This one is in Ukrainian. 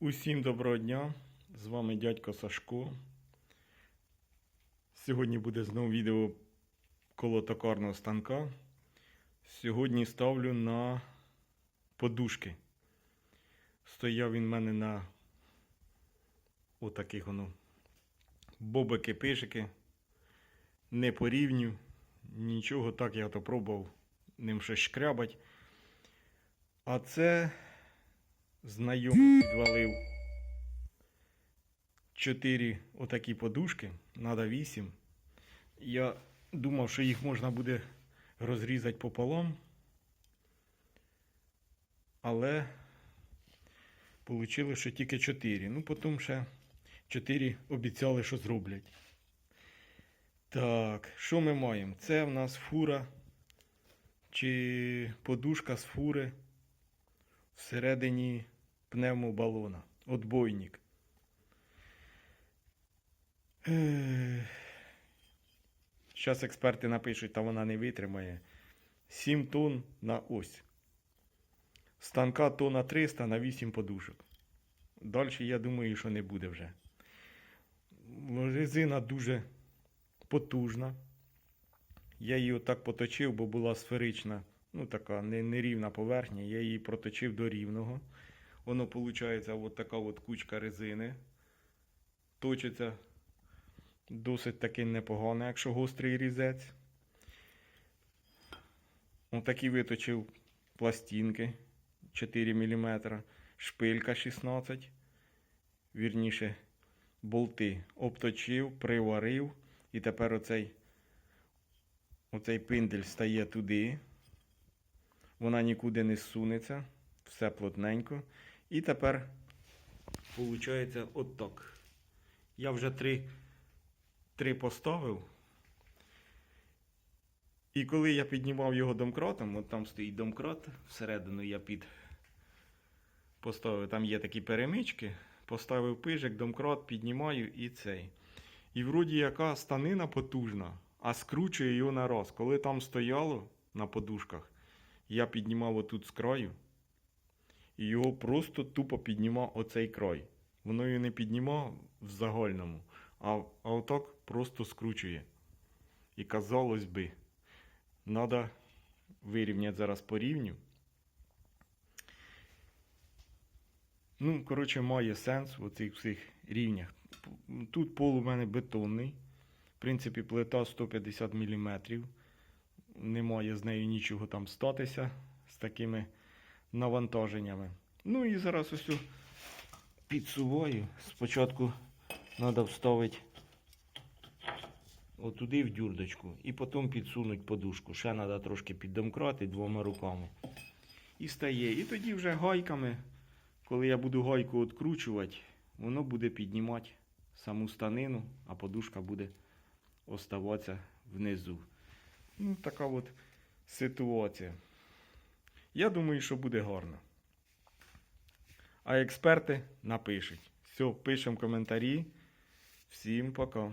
Усім доброго дня! З вами дядько Сашко. Сьогодні буде знову відео коло токарного станка. Сьогодні ставлю на подушки. Стояв він в мене на отаких воно бобики-пишики. Не по рівню, нічого, так я то пробував ним щось шкрябать. А це знайомий підвалив чотири отакі подушки, треба вісім. Я думав, що їх можна буде розрізати пополам. Але вийшло, що тільки чотири. Ну, потім ще чотири обіцяли, що зроблять. Так, що ми маємо? Це в нас фура чи подушка з фури всередині пневмобалона. Отбойник. Зараз експерти напишуть, та вона не витримає. 7 тонн на ось. Станка тонна 300 на 8 подушок. Далі я думаю, що не буде вже. Резина дуже потужна. Я її отак поточив, бо була сферична, ну така нерівна поверхня. Я її проточив до рівного. Воно виходить от така от кучка резини. Точиться досить таки непогано, якщо гострий різець. Отакі виточив пластинки 4 мм, шпилька 16 Вірніше, болти обточив, приварив. І тепер оцей, оцей пиндель стає туди. Вона нікуди не зсунеться. Все плотненько. І тепер виходить отак. Я вже три, три поставив. І коли я піднімав його домкратом, от там стоїть домкрат, всередину я під поставив, там є такі перемички, поставив пижик, домкрат, піднімаю і цей. І вроді яка станина потужна, а скручує його на раз. Коли там стояло на подушках, я піднімав отут з краю, і його просто тупо піднімав оцей край. Воно його не піднімав в загальному, а, а отак просто скручує. І казалось би, треба вирівняти зараз по рівню. Ну, коротше, має сенс в оцих всіх рівнях. Тут пол у мене бетонний. В принципі, плита 150 мм. Немає з нею нічого там статися з такими навантаженнями. Ну і зараз ось підсуваю. Спочатку треба вставити отуди в дюрдочку і потім підсунуть подушку. Ще треба трошки піддомкрати двома руками. І стає. І тоді вже гайками, коли я буду гайку відкручувати, воно буде піднімати саму станину, а подушка буде оставатися внизу. Ну, така от ситуація. Я думаю, що буде гарно. А експерти напишуть. Все, пишемо коментарі. Всім пока.